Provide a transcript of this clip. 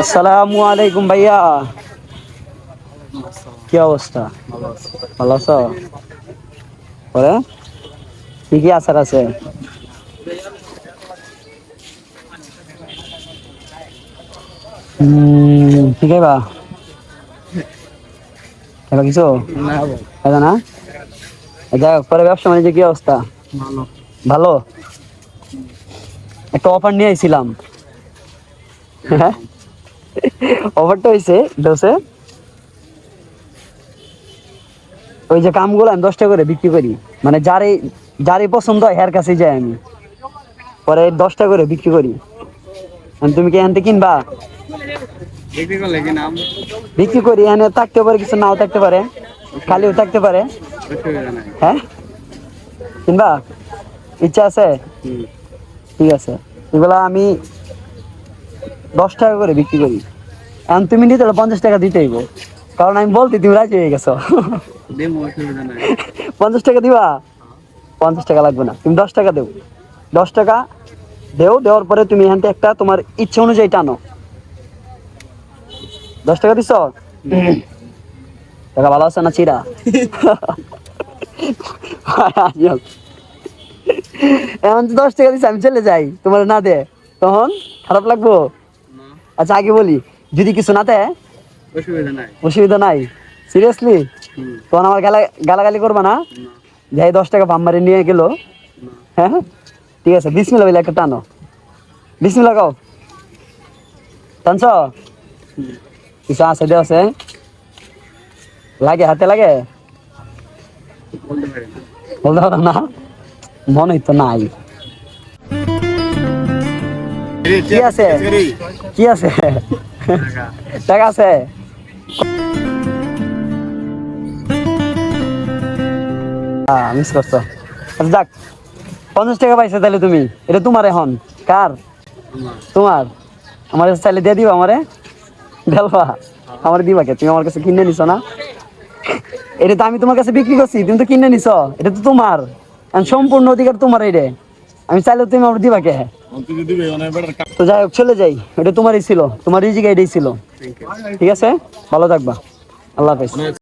আসসালামু আলাইকুম ভাইয়া। কি অবস্থা? ভালো আছো? পরে কি কি আচার আছে? হুম, ঠিক আছে বা এবার কিছু এটা না? যাই পরে ব্যবসা বাণিজ্য কি অবস্থা? ভালো? একটা অফার নিয়ে আইছিলাম। হ্যাঁ? অফারটা হয়েছে দোষে। ওই যে কামগুলো আমি দশটা করে বিক্রি করি। মানে যারে যারে পছন্দ হয় কাছেই যাই আমি। পরে দশটা করে বিক্রি করি। তুমি কি থেকে কিনবা? বিক্রি করি এখানে থাকতে পারে কিছু নাও থাকতে পারে। খালিও থাকতে পারে। হ্যাঁ? কিনবা? ইচ্ছা আছে? ঠিক আছে। এগুলা আমি দশ টাকা করে বিক্রি করি। এখন তুমি নিতে হলে পঞ্চাশ টাকা দিতে হইব। কারণ আমি বলতে তুমি রাজি হয়ে গেছো। দেবো পঞ্চাশ টাকা দিবা? পঞ্চাশ টাকা লাগবে না। তুমি দশ টাকা দেও। দশ টাকা দেও দেওয়ার পরে তুমি এখান থেকে একটা তোমার ইচ্ছে অনুযায়ী টানো। দশ টাকা দিছ? টাকা ভালো আছে না চিরা? এমন তো দশ টাকা দিচ্ছে আমি চলে যাই। তোমার না দে। তখন খারাপ লাগবো? আচ্ছা আগে বলি যদি কিছু না দেয় অসুবিধা নাই অসুবিধা নাই সিরিয়াসলি হুম তখন আমার গালা গালাগালি করবা না না যাই দশ টাকা বাম মারি নিয়ে গেল না হ্যাঁ ঠিক আছে বিসমিল্লা বলে একটা টানো বিসমিল্লা গাও টানছ হুম। কিছু আছে দেওয়া আছে লাগে হাতে লাগে বলতে পারি না বলতে পারো না মনে তো নাই কি আছে কি আছে? টাকা। আছে? মিস করছ। আচ্ছা যাক। পঞ্চাশ টাকা পাইছে তাহলে তুমি। এটা তোমার এখন। কার? তোমার। আমার কাছে চাইলে দিয়ে দিবা আমারে। ঢেলবা আমার দিবা কে? তুমি আমার কাছে কিনে নিছো না? এটা তো আমি তোমার কাছে বিক্রি করছি তুমি তো কিনে নিছো। এটা তো তোমার। সম্পূর্ণ অধিকার তোমার এটা আমি চাইলে তুমি আমার দিবা কে? তো যাই হোক চলে যাই। এটা তোমারই ছিল তোমার রিজিক এটাই ছিল। ঠিক আছে? ভালো থাকবা। আল্লাহ হাফেজ।